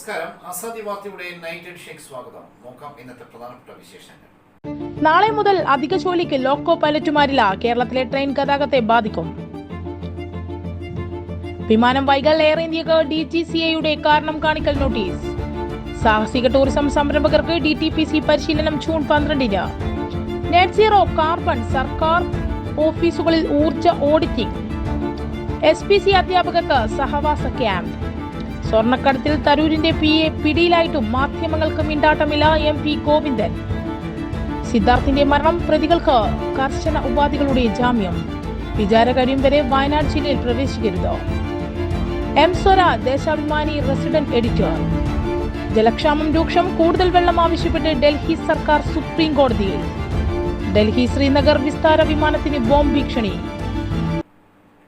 നമസ്കാരം. അസാദി എഡിഷനിലേക്ക് സ്വാഗതം. നോക്കാം ഇന്നത്തെ പ്രധാനപ്പെട്ട വിശേഷങ്ങൾ. നാളെ മുതൽ അധിക ജോലിക്ക് ലോക്കോ പൈലറ്റുമാരില്ല കേരളത്തിലെ ട്രെയിൻ ഗതാഗതത്തെ ബാധിക്കും. വിമാനം വൈകൽ എയർ ഇന്ത്യയ്ക്ക് ഡി ജി സി എയുടെ കാരണം കാണിക്കൽ നോട്ടീസ്. സാഹസിക ടൂറിസം സംരംഭകർക്ക് ഡി ടി പി സി പരിശീലനം ജൂൺ പന്ത്രണ്ടിന്. നെറ്റ് സീറോ കാർബൺ സർക്കാർ ഓഫീസുകളിൽ ഊർജ ഓഡിറ്റിംഗ്. എസ് പി സി അധ്യാപകർക്ക് സഹവാസ ക്യാമ്പ്. സ്വർണക്കടത്തിൽ തരൂരിന്റെ പി എ പിടിയിലായിട്ടും മാധ്യമങ്ങൾക്ക് മിണ്ടാട്ടമില്ല എം പി ഗോവിന്ദൻ. സിദ്ധാർത്ഥിന്റെ മരണം പ്രതികൾക്ക് കർശന ഉപാധികളുടെ ജാമ്യം. വിചാര കഴിയും വരെ വയനാട് ജില്ലയിൽ പ്രവേശിക്കരുത്. M സ്വര Deshabhimani resident editor. ജലക്ഷാമം രൂക്ഷം കൂടുതൽ വെള്ളം ആവശ്യപ്പെട്ട് ഡൽഹി സർക്കാർ സുപ്രീം കോടതിയിൽ. ഡൽഹി ശ്രീനഗർ വിസ്താര വിമാനത്തിന് ബോംബ് ഭീഷണി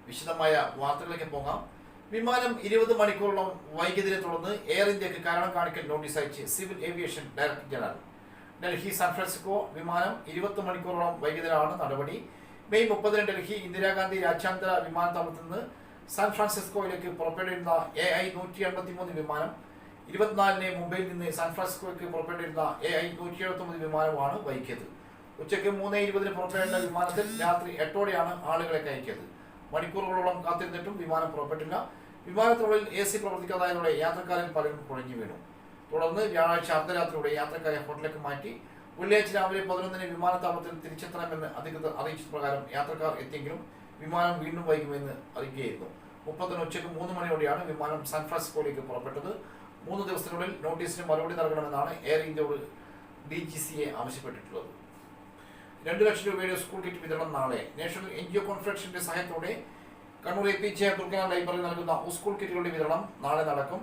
വിശദമായ വാർത്തകളിലേക്ക് പോകാം. വിമാനം ഇരുപത് മണിക്കൂറോളം വൈകിയതിനെ തുടർന്ന് എയർ ഇന്ത്യയ്ക്ക് കാരണം കാണിക്കൽ നോട്ടീസ് അയച്ച് civil aviation director general Delhi San Francisco വിമാനം ഇരുപത്തി മണിക്കൂറോളം വൈകിയതിനാണ് നടപടി. മെയ് മുപ്പതിന് ഡൽഹി ഇന്ദിരാഗാന്ധി രാജ്യാന്തര വിമാനത്താവളത്തിൽ നിന്ന് സാൻ ഫ്രാൻസിസ്കോയിലേക്ക് എ ഐ നൂറ്റി എൺപത്തി മൂന്ന് വിമാനം ഇരുപത്തിനാലിന് മുംബൈയിൽ നിന്ന് സാൻ ഫ്രാൻസിസ്കോയ്ക്ക് പുറപ്പെട്ടിരുന്ന എ ഐ നൂറ്റി എഴുപത്തി വിമാനമാണ് വൈകിയത്. ഉച്ചയ്ക്ക് മൂന്ന് ഇരുപതിന് പുറപ്പെടേണ്ട വിമാനത്തിൽ രാത്രി എട്ടോടെയാണ് ആളുകളെ കയറ്റിയത്. മണിക്കൂറുകളോളം കാത്തിരുന്നിട്ടും വിമാനം പുറപ്പെട്ടില്ല. വിമാനത്തിനുള്ളിൽ എ സി പ്രവർത്തിക്കാതായതോടെ യാത്രക്കാരിൽ പലരും കുഴഞ്ഞു വീണു. തുടർന്ന് വ്യാഴാഴ്ച അർദ്ധരാത്രിയോടെ യാത്രക്കാരെ ഹോട്ടലിലേക്ക് മാറ്റി വെള്ളിയാഴ്ച രാവിലെ പതിനൊന്നിന് വിമാനത്താവളത്തിൽ തിരിച്ചെത്തണമെന്ന് അധികൃതർ അറിയിച്ച പ്രകാരം യാത്രക്കാർ എത്തിയെങ്കിലും വിമാനം വീണ്ടും വൈകുമെന്ന് അറിയിക്കുകയായിരുന്നു. മുപ്പത്തൊന്ന് ഉച്ചയ്ക്ക് മൂന്ന് മണിയോടെയാണ് വിമാനം സാൻ ഫ്രാൻസിസ്കോയിലേക്ക് പുറപ്പെട്ടത്. മൂന്ന് ദിവസത്തിനുള്ളിൽ നോട്ടീസിന് മറുപടി നൽകണമെന്നാണ് എയർ ഇന്ത്യയോട് ഡി ജി സി എ ആവശ്യപ്പെട്ടിട്ടുള്ളത്. രണ്ട് ലക്ഷം രൂപയുടെ സ്കൂൾ കിറ്റ് വിതരണം നാളെ. നാഷണൽ എൻ ജി ഒ കോൺഫറൻസിന്റെ സഹായത്തോടെ കണ്ണൂർ എ പി ജെ തുർക്കാൻ ലൈബ്രറി നൽകുന്ന സ്കൂൾ കിറ്റുകളുടെ വിതരണം നാളെ നടക്കും.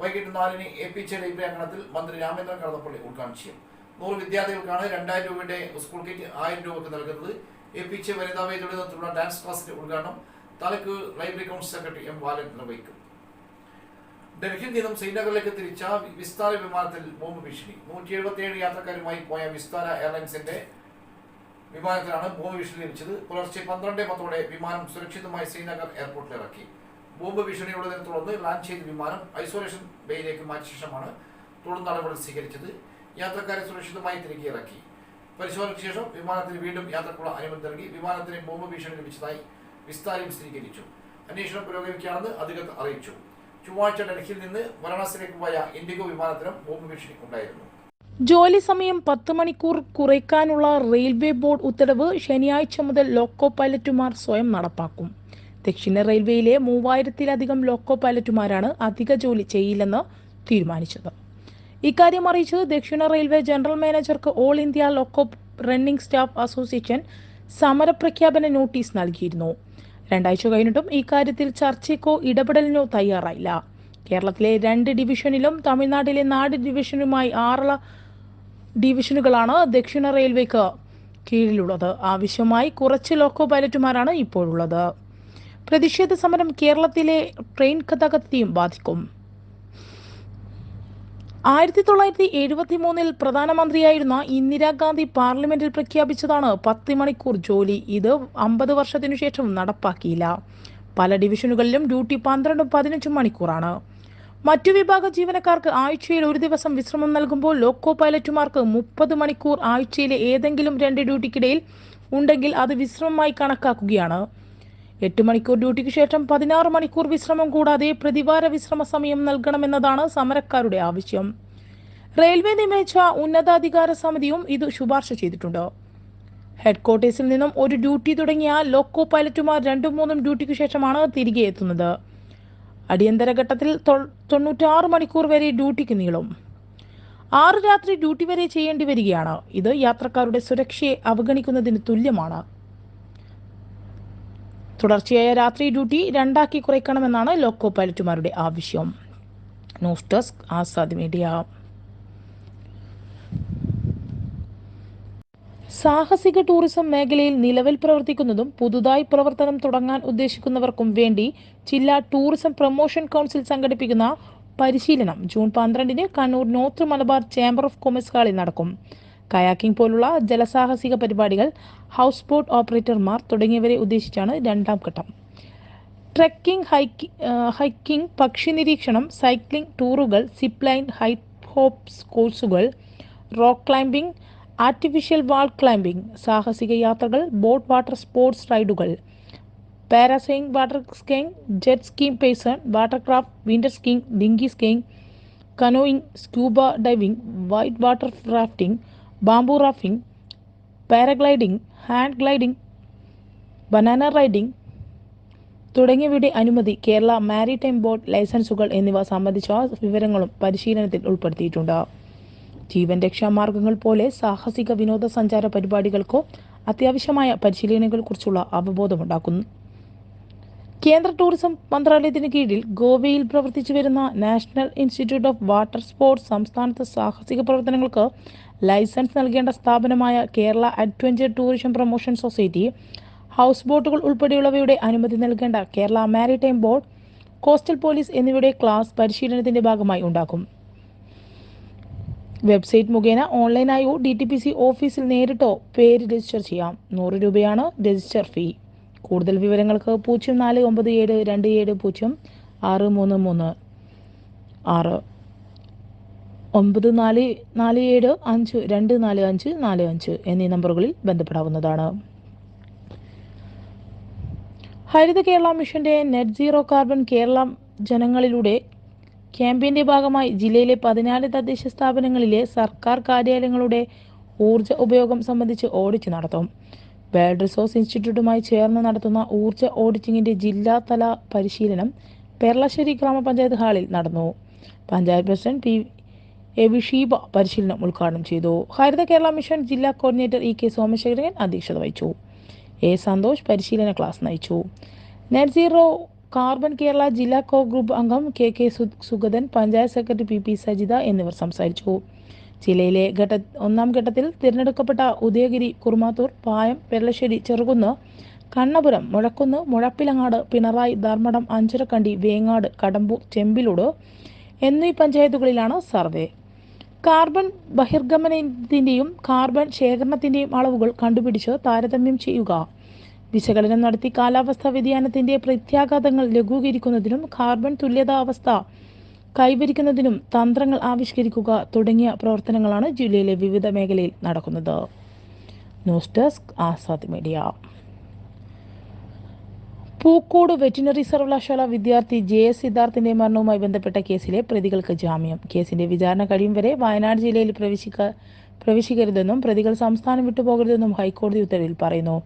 വൈകിട്ട് നാലിന് എ പി ജെ ലൈബ്രറി അങ്കണത്തിൽ മന്ത്രി രാമേന്ദ്രൻ കടന്നപ്പള്ളി ഉദ്ഘാടനം ചെയ്യും. നൂറ് വിദ്യാർത്ഥികൾക്കാണ് രണ്ടായിരം രൂപയുടെ സ്കൂൾ കിറ്റ് ആയിരം രൂപക്ക് നൽകുന്നത്. എ പി ജെ വനിതാ വേദിയുടെ നേതൃത്വത്തിലുള്ള ഡാൻസ് ക്ലാസിന്റെ ഉദ്ഘാടനം തലക്ക് library council secretary M Balan നിർവഹിക്കും. ഡൽഹിയിൽ നിന്നും ശ്രീനഗറിലേക്ക് തിരിച്ച വിസ്താര വിമാനത്തിൽ ബോംബ് ഭീഷണി. നൂറ്റി എഴുപത്തിയേഴ് യാത്രക്കാരുമായി പോയ വിസ്താര എയർലൈൻസിന്റെ വിമാനത്തിലാണ് ബോംബ് ഭീഷണി ലഭിച്ചത് പുലർച്ചെ പന്ത്രണ്ട് പത്തോടെ വിമാനം സുരക്ഷിതമായി ശ്രീനഗർ എയർപോർട്ടിൽ ഇറക്കി ബോംബ് ഭീഷണിയുള്ളതിനെ തുടർന്ന് ലാൻഡ് ചെയ്ത വിമാനം ഐസൊലേഷൻ ബേയിലേക്ക് മാറ്റിയ ശേഷമാണ് തുടർ നടപടി സ്വീകരിച്ചത്. യാത്രക്കാരെ സുരക്ഷിതമായി തിരികെ ഇറക്കി. പരിശോധനയ്ക്ക് ശേഷം വിമാനത്തിന് വീണ്ടും യാത്രക്കുള്ള അനുമതി നൽകി വിമാനത്തിന് ബോംബ് ഭീഷണി ലഭിച്ചതായി വിസ്താരം സ്ഥിരീകരിച്ചു. അന്വേഷണം പുരോഗമിക്കുകയാണെന്ന് അധികൃതർ അറിയിച്ചു. ചൊവ്വാഴ്ച ഡൽഹിയിൽ നിന്ന് വാരണാസിയിലേക്ക് പോയ ഇൻഡിഗോ വിമാനത്തിനും ബോംബ് ഭീഷണി ഉണ്ടായിരുന്നു. ജോലി സമയം പത്ത് മണിക്കൂർ കുറയ്ക്കാനുള്ള റെയിൽവേ ബോർഡ് ഉത്തരവ് ശനിയാഴ്ച മുതൽ ലോക്കോ പൈലറ്റുമാർ സ്വയം നടപ്പാക്കും. ദക്ഷിണ റെയിൽവേയിലെ മൂവായിരത്തിലധികം ലോക്കോ പൈലറ്റുമാരാണ് അധിക ജോലി ചെയ്യില്ലെന്ന് തീരുമാനിച്ചത്. ഇക്കാര്യം അറിയിച്ച് ദക്ഷിണ റെയിൽവേ ജനറൽ മാനേജർക്ക് all India loco running staff association സമരപ്രഖ്യാപന notice നൽകിയിരുന്നു. രണ്ടാഴ്ച കഴിഞ്ഞിട്ടും ഇക്കാര്യത്തിൽ ചർച്ചയ്ക്കോ ഇടപെടലിനോ തയ്യാറായില്ല. കേരളത്തിലെ രണ്ട് ഡിവിഷനിലും തമിഴ്നാട്ടിലെ നാല് ഡിവിഷനുമായി ആറ് ഡിവിഷനുകളാണ് ദക്ഷിണ റെയിൽവേക്ക് കീഴിലുള്ളത്. ആവശ്യമായി കുറച്ച് ലോക്കോ പൈലറ്റുമാരാണ് ഇപ്പോഴുള്ളത്. പ്രതിഷേധ സമരം കേരളത്തിലെ ട്രെയിൻ ഗതാഗതത്തെയും ബാധിക്കും. ആയിരത്തി തൊള്ളായിരത്തി എഴുപത്തി മൂന്നിൽ പ്രധാനമന്ത്രിയായിരുന്ന ഇന്ദിരാഗാന്ധി പാർലമെന്റിൽ പ്രഖ്യാപിച്ചതാണ് പത്ത് മണിക്കൂർ ജോലി. ഇത് അമ്പത് വർഷത്തിനു ശേഷം നടപ്പാക്കിയില്ല. പല ഡിവിഷനുകളിലും ഡ്യൂട്ടി പന്ത്രണ്ടും പതിനഞ്ചും മണിക്കൂറാണ്. മറ്റു വിഭാഗ ജീവനക്കാർക്ക് ആഴ്ചയിൽ ഒരു ദിവസം വിശ്രമം നൽകുമ്പോൾ ലോക്കോ പൈലറ്റുമാർക്ക് മുപ്പത് മണിക്കൂർ ആഴ്ചയിലെ ഏതെങ്കിലും രണ്ട് ഡ്യൂട്ടിക്കിടയിൽ ഉണ്ടെങ്കിൽ അത് വിശ്രമമായി കണക്കാക്കുകയാണ്. എട്ട് മണിക്കൂർ ഡ്യൂട്ടിക്ക് ശേഷം പതിനാറ് മണിക്കൂർ വിശ്രമം കൂടാതെ പ്രതിവാര വിശ്രമ സമയം നൽകണമെന്നതാണ് സമരക്കാരുടെ ആവശ്യം. റെയിൽവേ നിയമിച്ച ഉന്നതാധികാര സമിതിയും ഇത് ശുപാർശ ചെയ്തിട്ടുണ്ട്. ഹെഡ്ക്വാർട്ടേഴ്സിൽ നിന്നും ഒരു ഡ്യൂട്ടി തുടങ്ങിയ ലോക്കോ പൈലറ്റുമാർ രണ്ടും മൂന്നും ഡ്യൂട്ടിക്ക് ശേഷമാണ് തിരികെ എത്തുന്നത്. അടിയന്തര ഘട്ടത്തിൽ തൊണ്ണൂറ്റാറ് മണിക്കൂർ വരെ ഡ്യൂട്ടിക്ക് നീളും. ആറ് രാത്രി ഡ്യൂട്ടി വരെ ചെയ്യേണ്ടി വരികയാണ്. ഇത് യാത്രക്കാരുടെ സുരക്ഷയെ അവഗണിക്കുന്നതിന് തുല്യമാണ്. തുടർച്ചയായ രാത്രി ഡ്യൂട്ടി രണ്ടാക്കി കുറയ്ക്കണമെന്നാണ് ലോക്കോ പൈലറ്റുമാരുടെ ആവശ്യം. News desk Azad media. സാഹസിക ടൂറിസം മേഖലയിൽ നിലവിൽ പ്രവർത്തിക്കുന്നതും പുതുതായി പ്രവർത്തനം തുടങ്ങാൻ ഉദ്ദേശിക്കുന്നവർക്കും വേണ്ടി ജില്ലാ ടൂറിസം പ്രൊമോഷൻ കൗൺസിൽ സംഘടിപ്പിക്കുന്ന പരിശീലനം ജൂൺ പന്ത്രണ്ടിന് Kannur north Malabar chamber of commerce ഹാളിൽ നടക്കും. കയാക്കിംഗ് പോലുള്ള ജലസാഹസിക പരിപാടികൾ ഹൗസ് ബോട്ട് ഓപ്പറേറ്റർമാർ തുടങ്ങിയവരെ ഉദ്ദേശിച്ചാണ് രണ്ടാം ഘട്ടം. ട്രെക്കിംഗ് ഹൈക്കി ഹൈക്കിംഗ് പക്ഷി നിരീക്ഷണം സൈക്ലിംഗ് ടൂറുകൾ സിപ്ലൈൻ ഹൈ ഹോപ്സ് കോഴ്സുകൾ rock climbing artificial wall climbing സാഹസിക യാത്രകൾ boat water sports റൈഡുകൾ parasailing water skiing jet ski personal water craft winter skiing dinghy skiing canoeing scuba diving white water rafting bamboo rafting paragliding hang gliding banana riding തുടങ്ങിയവയുടെ അനുമതി Kerala maritime board ലൈസൻസുകൾ എന്നിവ സംബന്ധിച്ച വിവരങ്ങളും പരിശീലനത്തിൽ ഉൾപ്പെടുത്തിയിട്ടുണ്ട്. ജീവൻ രക്ഷാ മാർഗങ്ങൾ പോലെ സാഹസിക വിനോദസഞ്ചാര പരിപാടികൾക്കോ അത്യാവശ്യമായ പരിശീലനങ്ങളെക്കുറിച്ചുള്ള അവബോധമുണ്ടാക്കുന്നു. കേന്ദ്ര ടൂറിസം മന്ത്രാലയത്തിന് കീഴിൽ ഗോവയിൽ പ്രവർത്തിച്ചു വരുന്ന National Institute of Water Sports സംസ്ഥാനത്ത് സാഹസിക പ്രവർത്തനങ്ങൾക്ക് ലൈസൻസ് നൽകേണ്ട സ്ഥാപനമായ Kerala adventure tourism promotion society house ബോട്ടുകൾ ഉൾപ്പെടെയുള്ളവയുടെ അനുമതി നൽകേണ്ട Kerala maritime board coastal police എന്നിവയുടെ ക്ലാസ് പരിശീലനത്തിന്റെ ഭാഗമായി ഉണ്ടാക്കും. വെബ്സൈറ്റ് മുഖേന ഓൺലൈനായോ ഡി ടി പി സി ഓഫീസിൽ നേരിട്ടോ പേര് രജിസ്റ്റർ ചെയ്യാം. നൂറ് രൂപയാണ് രജിസ്റ്റർ ഫീ. കൂടുതൽ വിവരങ്ങൾക്ക് പൂജ്യം നാല് ഒമ്പത് ഏഴ് രണ്ട് ഏഴ് പൂജ്യം ആറ് മൂന്ന് മൂന്ന് ആറ്. ഒമ്പത് നാല് നാല് ഏഴ് അഞ്ച് രണ്ട് നാല് അഞ്ച് നാല് അഞ്ച് എന്നീ നമ്പറുകളിൽ ബന്ധപ്പെടാവുന്നതാണ്. ഹരിത കേരള മിഷന്റെ നെറ്റ് സീറോ കാർബൺ കേരളം ജനങ്ങളിലൂടെ ക്യാമ്പയിന്റെ ഭാഗമായി ജില്ലയിലെ പതിനാല് തദ്ദേശ സ്ഥാപനങ്ങളിലെ സർക്കാർ കാര്യാലയങ്ങളുടെ ഊർജ ഉപയോഗം സംബന്ധിച്ച് ഓഡിറ്റ് നടത്തും. വേൾഡ് റിസോഴ്സ് ഇൻസ്റ്റിറ്റ്യൂട്ടുമായി ചേർന്ന് നടത്തുന്ന ഊർജ ഓഡിറ്റിംഗിന്റെ ജില്ലാതല പരിശീലനം പെർളശ്ശേരി ഗ്രാമപഞ്ചായത്ത് ഹാളിൽ നടന്നു. Panchayat president P. A. V Sheeba പരിശീലനം ഉദ്ഘാടനം ചെയ്തു. ഹരിത കേരള മിഷൻ ജില്ലാ കോർഡിനേറ്റർ ഇ. കെ. സോമശേഖരൻ അധ്യക്ഷത വഹിച്ചു. എ. സന്തോഷ് പരിശീലന ക്ലാസ് നയിച്ചു. നെറ്റ് സീറോ കാർബൺ കേരള ജില്ലാ കോ ഗ്രൂപ്പ് അംഗം K K Sugathan panchayat secretary P P Sajitha എന്നിവർ സംസാരിച്ചു. ജില്ലയിലെ ഘട്ട ഒന്നാം ഘട്ടത്തിൽ തിരഞ്ഞെടുക്കപ്പെട്ട ഉദയഗിരി കുറുമാത്തൂർ പായം പെരളശ്ശേരി ചെറുകുന്ന് കണ്ണപുരം മുഴക്കുന്ന് മുഴപ്പിലങ്ങാട് പിണറായി ധർമ്മടം അഞ്ചരക്കണ്ടി വേങ്ങാട് കടമ്പൂർ ചെമ്പിലൂട് എന്നീ പഞ്ചായത്തുകളിലാണ് സർവേ. കാർബൺ ബഹിർഗമനത്തിന്റെയും കാർബൺ ശേഖരണത്തിന്റെയും അളവുകൾ കണ്ടുപിടിച്ച് താരതമ്യം ചെയ്യുക. വിശകലനം നടത്തി കാലാവസ്ഥാ വ്യതിയാനത്തിന്റെ പ്രത്യാഘാതങ്ങൾ ലഘൂകരിക്കുന്നതിനും കാർബൺ തുല്യതാവസ്ഥ കൈവരിക്കുന്നതിനും തന്ത്രങ്ങൾ ആവിഷ്കരിക്കുക തുടങ്ങിയ പ്രവർത്തനങ്ങളാണ് ജില്ലയിലെ വിവിധ മേഖലയിൽ നടക്കുന്നത്. News desk Azad media. Pookode veterinary സർവകലാശാല വിദ്യാർത്ഥി ജെ എസ് സിദ്ധാർത്ഥിന്റെ മരണവുമായി ബന്ധപ്പെട്ട കേസിലെ പ്രതികൾക്ക് ജാമ്യം. കേസിന്റെ വിചാരണ കഴിയും വരെ വയനാട് ജില്ലയിൽ പ്രവേശിക്ക പ്രവേശിക്കരുതെന്നും പ്രതികൾ സംസ്ഥാനം വിട്ടുപോകരുതെന്നും ഹൈക്കോടതി ഉത്തരവിൽ പറയുന്നു.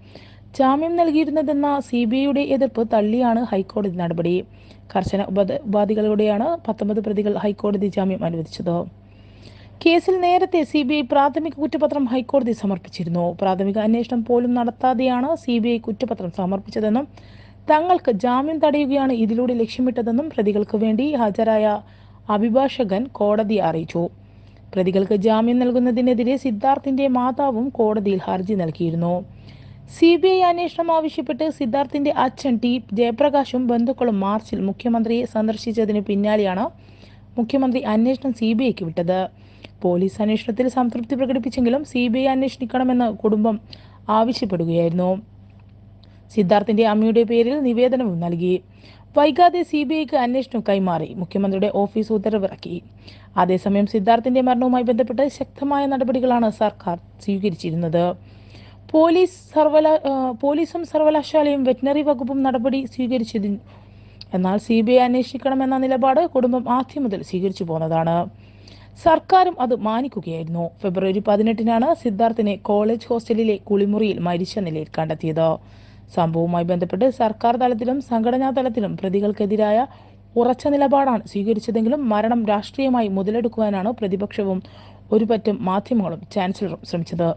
ജാമ്യം നൽകിയിരുന്നതെന്ന സി ബി ഐയുടെ എതിർപ്പ് തള്ളിയാണ് ഹൈക്കോടതി നടപടി. കർശന ഉപാധികളോടെയാണ് പത്തൊമ്പത് പ്രതികൾ ഹൈക്കോടതി ജാമ്യം അനുവദിച്ചത്. കേസിൽ നേരത്തെ സി ബി ഐ പ്രാഥമിക കുറ്റപത്രം ഹൈക്കോടതി സമർപ്പിച്ചിരുന്നു. പ്രാഥമിക അന്വേഷണം പോലും നടത്താതെയാണ് സി ബി ഐ കുറ്റപത്രം സമർപ്പിച്ചതെന്നും തങ്ങൾക്ക് ജാമ്യം തടയുകയാണ് ഇതിലൂടെ ലക്ഷ്യമിട്ടതെന്നും പ്രതികൾക്ക് വേണ്ടി ഹാജരായ അഭിഭാഷകൻ കോടതിയെ അറിയിച്ചു. പ്രതികൾക്ക് ജാമ്യം നൽകുന്നതിനെതിരെ സിദ്ധാർത്ഥിന്റെ മാതാവും കോടതിയിൽ ഹർജി നൽകിയിരുന്നു. സി ബി ഐ അന്വേഷണം ആവശ്യപ്പെട്ട് സിദ്ധാർത്ഥിന്റെ അച്ഛൻ ടി ജയപ്രകാശും ബന്ധുക്കളും മാർച്ചിൽ മുഖ്യമന്ത്രിയെ സന്ദർശിച്ചതിന് പിന്നാലെയാണ് മുഖ്യമന്ത്രി അന്വേഷണം സി ബി ഐക്ക് വിട്ടത്. പോലീസ് അന്വേഷണത്തിൽ സംതൃപ്തി പ്രകടിപ്പിച്ചെങ്കിലും സി ബി ഐ അന്വേഷിക്കണമെന്ന് കുടുംബം ആവശ്യപ്പെടുകയായിരുന്നു. സിദ്ധാർത്ഥിന്റെ അമ്മയുടെ പേരിൽ നിവേദനവും നൽകി. വൈകാതെ സി ബി ഐക്ക് അന്വേഷണം കൈമാറി. മുഖ്യമന്ത്രിയുടെ ഓഫീസ് ഉത്തരവിറക്കി. അതേസമയം സിദ്ധാർത്ഥിന്റെ മരണവുമായി ബന്ധപ്പെട്ട് ശക്തമായ നടപടികളാണ് സർക്കാർ സ്വീകരിച്ചിരുന്നത്. പോലീസ് സർവല പോലീസും സർവകലാശാലയും വെറ്റിനറി വകുപ്പും നടപടി സ്വീകരിച്ചതിന് എന്നാൽ സി ബി ഐ അന്വേഷിക്കണമെന്ന നിലപാട് കുടുംബം ആദ്യം മുതൽ സ്വീകരിച്ചു പോന്നതാണ്. സർക്കാരും അത് മാനിക്കുകയായിരുന്നു. ഫെബ്രുവരി പതിനെട്ടിനാണ് സിദ്ധാർത്ഥിനെ കോളേജ് ഹോസ്റ്റലിലെ കുളിമുറിയിൽ മരിച്ച നിലയിൽ കണ്ടെത്തിയത്. സംഭവവുമായി ബന്ധപ്പെട്ട് സർക്കാർ തലത്തിലും സംഘടനാ തലത്തിലും പ്രതികൾക്കെതിരായ ഉറച്ച നിലപാടാണ് സ്വീകരിച്ചതെങ്കിലും മരണം രാഷ്ട്രീയമായി മുതലെടുക്കുവാനാണ് പ്രതിപക്ഷവും ഒരുപറ്റം മാധ്യമങ്ങളും ചാൻസലറും ശ്രമിച്ചത്.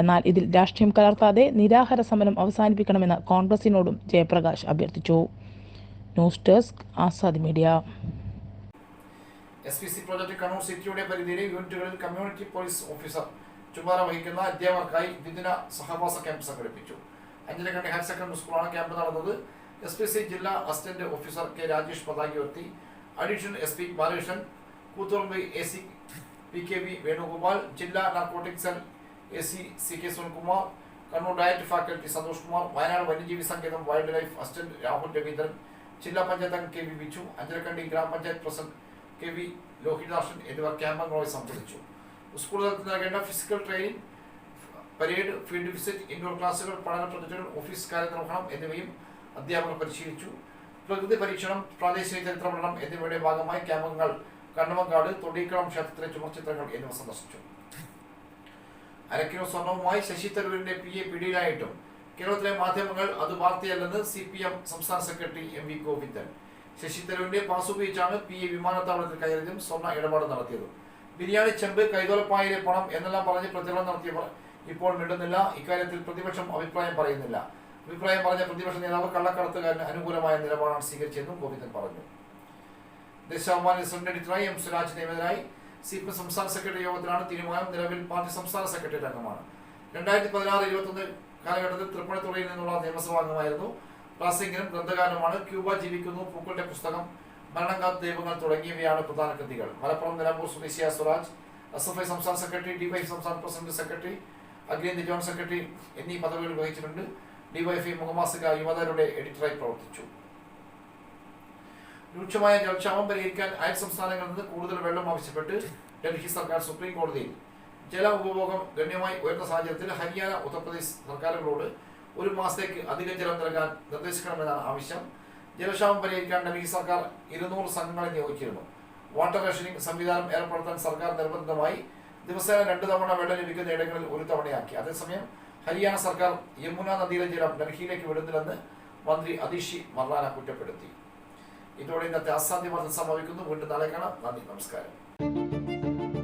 എന്നാൽ ഇതിൽ രാഷ്ട്രീയം കലർത്താതെ നിരാഹാര സമരം അവസാനിപ്പിക്കണമെന്ന് കോൺഗ്രസിനോടും ജയപ്രകാശ് അഭ്യർത്ഥിച്ചു. News desk Azad media. S P C project Kannur സിറ്റിയുടെ പരിധിയിലെ യൂണിറ്റുകളിൽ കമ്മ്യൂണിറ്റി പോലീസ് ഓഫീസർ ചുമതല വഹിക്കുന്ന അധ്യാപകർക്കായി ദ്വിദിന സഹവാസ ക്യാമ്പ് സംഘടിപ്പിച്ചു. അഞ്ചരക്കണ്ടി ഹയർ സെക്കൻഡറി സ്കൂളാണ് ക്യാമ്പ് നടന്നത്. എസ് പി സി ജില്ലാ അസിസ്റ്റന്റ് ഓഫീസർ കെ രാജേഷ് പതാകി ഉയർത്തി additional S P Balakrishnan Koothuparamba A C P K V Venugopal ജില്ലാ narcotic cell A C C K Sunilkumar Kannur diet faculty Santhosh Kumar Wayanad വന്യജീവി സങ്കേതം wildlife assistant Rahul Raveendran ജില്ലാ പഞ്ചായത്ത് അംഗം K V Bichu Anjarakandy ഗ്രാമപഞ്ചായത്ത് president K V Lohidasan എന്നിവർ camp അംഗങ്ങളെ സംബന്ധിച്ചു. School തലത്തിൽ നൽകേണ്ട physical training parade field visit indoor ക്ലാസുകൾ പഠന പ്രൊജക്ടുകൾ ഓഫീസ് കാര്യനിർവഹണം എന്നിവയും അധ്യാപകർ പരിശീലിച്ചു. പ്രകൃതി പരീക്ഷണം പ്രാദേശിക ചരിത്ര പഠനം എന്നിവയുടെ ഭാഗമായി ക്യാമ്പുകൾ കണ്ണമങ്കാട് തൊടിക്കളം ക്ഷേത്രത്തിലെ ചുമർചിത്രങ്ങൾ എന്നിവ സന്ദർശിച്ചു. അരക്കിലോ സ്വർണവുമായി ശശി തരൂരിന്റെ പി എ പിടിയിലായിട്ടും കേരളത്തിലെ മാധ്യമങ്ങൾ അത് വാർത്തയല്ലെന്ന് സി പി എം സംസ്ഥാന സെക്രട്ടറി എം വി ഗോവിന്ദൻ. ശശി തരൂരിന്റെ പാസ് ഉപയോഗിച്ചാണ് പി എ വിമാനത്താവളത്തിൽ കയറിയതും സ്വർണ ഇടപാട് നടത്തിയത്. ബിരിയാണി ചെമ്പ് കൈതോലപ്പായിലെ പണം എന്നെല്ലാം പറഞ്ഞ് പ്രതിഫലം നടത്തിയവർ ഇപ്പോൾ മിണ്ടുന്നില്ല. ഇക്കാര്യത്തിൽ പ്രതിപക്ഷം അഭിപ്രായം പറയുന്നില്ല. അഭിപ്രായം പറഞ്ഞ പ്രതിപക്ഷ നേതാവ് കള്ളക്കടത്തുകാരന് അനുകൂലമായ നിലപാടാണ് സ്വീകരിച്ചതെന്നും ഗോവിന്ദൻ പറഞ്ഞു. ദേശാഭിമാനി പ്രസിഡന്റ് എം സുരാജ് നിയമിതനായി സി പി സംസ്ഥാന സെക്രട്ടറി യോഗത്തിലാണ് തീരുമാനം. നിലവിൽ പാർട്ടി സംസ്ഥാന സെക്രട്ടറി അംഗമാണ്. രണ്ടായിരത്തി പതിനാറ് ഇരുപത്തൊന്ന് കാലഘട്ടത്തിൽ തൃപ്പൂണിത്തുറയിൽ നിന്നുള്ള നിയമസഭാ അംഗമായിരുന്നു. പ്ലാസിംഗിനും ഗ്രന്ഥകാരനുമാണ്. ക്യൂബ ജീവിക്കുന്നു പൂക്കളുടെ പുസ്തകം മരണകാത്ത ദൈവങ്ങൾ തുടങ്ങിയവയാണ് പ്രധാന കൃതികൾ. മലപ്പുറം നിലമ്പൂർ സ്വദേശിയ സ്വരാജ് എസ് എഫ് ഐ സംസ്ഥാന സെക്രട്ടറി ഡിവൈ സംസ്ഥാന പ്രസിഡന്റ് സെക്രട്ടറി അഖിലേന്ത്യാ ജോയിന്റ് സെക്രട്ടറി എന്നീ പദവികൾ വഹിച്ചിട്ടുണ്ട്. ഡിവൈഎഫ്ഐ മുഖമാസിക യുവതരുടെ എഡിറ്ററായി പ്രവർത്തിച്ചു. രൂക്ഷമായ ജലക്ഷാമം പരിഹരിക്കാൻ അയൽ സംസ്ഥാനങ്ങളിൽ നിന്ന് കൂടുതൽ വെള്ളം ആവശ്യപ്പെട്ട് ഡൽഹി സർക്കാർ സുപ്രീം കോടതിയിൽ ജല ഉപഭോഗം ഗണ്യമായി ഉയർന്ന സാഹചര്യത്തിൽ ഹരിയാന ഉത്തർപ്രദേശ് സർക്കാരുകളോട് ഒരു മാസത്തേക്ക് അധിക ജലം നൽകാൻ നിർദ്ദേശിക്കണമെന്നാണ് ആവശ്യം. ജലക്ഷാമം പരിഹരിക്കാൻ ഡൽഹി സർക്കാർ ഇരുന്നൂറ് സംഘങ്ങളെ നിയോഗിച്ചിരുന്നു. വാട്ടർ റേഷനിംഗ് സംവിധാനം ഏർപ്പെടുത്താൻ സർക്കാർ നിർബന്ധമായി ദിവസേന രണ്ട് തവണ വെള്ളം ലഭിക്കുന്ന ഇടങ്ങളിൽ ഒരു തവണയാക്കി. അതേസമയം ഹരിയാന സർക്കാർ യമുന നദിയിലെ ജലം ഡൽഹിയിലേക്ക് വിടുന്നില്ലെന്ന് മന്ത്രി അതിഷി മർലാന കുറ്റപ്പെടുത്തി. ഇതോടെ ഇന്നത്തെ അസാധ്യ വാർത്ത സമാപിക്കുന്നു വീണ്ടും നാളെ കാണാം. നന്ദി നമസ്കാരം.